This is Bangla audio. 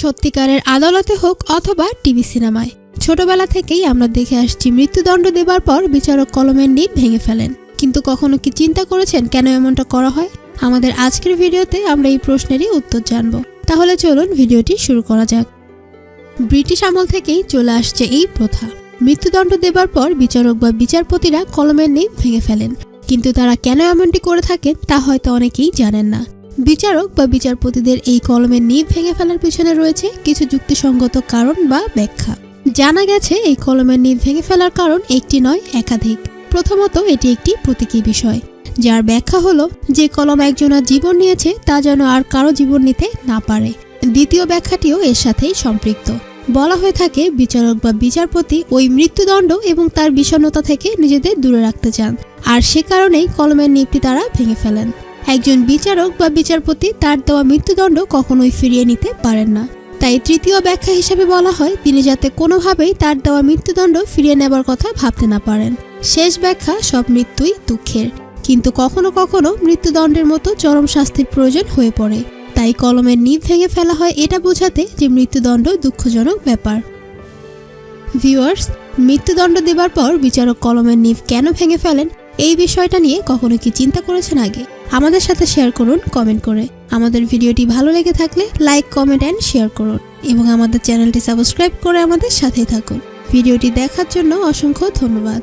সত্যিকারের আদালতে হোক অথবা টিভি সিনেমায়। ছোটবেলা থেকেই আমরা দেখে আসছি, মৃত্যুদণ্ড দেবার পর বিচারক কলমের নিব ভেঙে ফেলেন। কিন্তু কখনো কি চিন্তা করেছেন কেন এমনটা করা হয়? আমাদের আজকের ভিডিওতে আমরা এই প্রশ্নেরই উত্তর জানব। তাহলে চলুন ভিডিওটি শুরু করা যাক। ব্রিটিশ আমল থেকেই চলে আসছে এই প্রথা। মৃত্যুদণ্ড দেবার পর বিচারক বা বিচারপতিরা কলমের নিব ভেঙে ফেলেন। কিন্তু তারা কেন এমনটি করে থাকেন তা হয়তো অনেকেই জানেন না। বিচারক বা বিচারপতিদের এই কলমের নিব ভেঙে ফেলার পিছনে রয়েছে কিছু যুক্তিসঙ্গত কারণ বা ব্যাখ্যা। জানা গেছে, এই কলমের নিব ভেঙে ফেলার কারণ একটি নয়, একাধিক। প্রথমত, এটি একটি প্রতীকী বিষয়। যার ব্যাখ্যা হলো, যে কলম একজনের জীবন নিয়েছে, তা যেন আর কারও জীবন নিতে না পারে। দ্বিতীয় ব্যাখ্যাটিও এর সাথেই সম্পৃক্ত। বলা হয়ে থাকে, বিচারক বা বিচারপতি ওই মৃত্যুদণ্ড এবং তার বিষণ্ণতা থেকে নিজেদের দূরে রাখতে চান। আর সে কারণেই কলমের নিপটি তারা ভেঙে ফেলেন। একজন বিচারক বা বিচারপতি তার দেওয়া মৃত্যুদণ্ড কখনোই ফিরিয়ে নিতে পারেন না। তাই তৃতীয় ব্যাখ্যা হিসেবে বলা হয়, তিনি যাতে কোনোভাবেই তার দেওয়া মৃত্যুদণ্ড ফিরিয়ে নেবার কথা ভাবতে না পারেন। শেষ ব্যাখ্যা, সব মৃত্যুই দুঃখের। কিন্তু কখনো কখনো মৃত্যুদণ্ডের মতো চরম শাস্তির প্রয়োজন হয়ে পড়ে। তাই কলমের নিব ভেঙে ফেলা হয় এটা বোঝাতে যে মৃত্যুদণ্ড দুঃখজনক ব্যাপার। ভিউয়ার্স, মৃত্যুদণ্ড দেবার পর বিচারক কলমের নিব কেন ভেঙে ফেলেন? এই বিষয়টা নিয়ে কখনো কি চিন্তা করেছেন আগে? আমাদের সাথে শেয়ার করুন কমেন্ট করে। আমাদের ভিডিওটি ভালো লেগে থাকলে লাইক কমেন্ট অ্যান্ড শেয়ার করুন। এবং আমাদের চ্যানেলটি সাবস্ক্রাইব করে আমাদের সাথেই থাকুন। ভিডিওটি দেখার জন্য অসংখ্য ধন্যবাদ।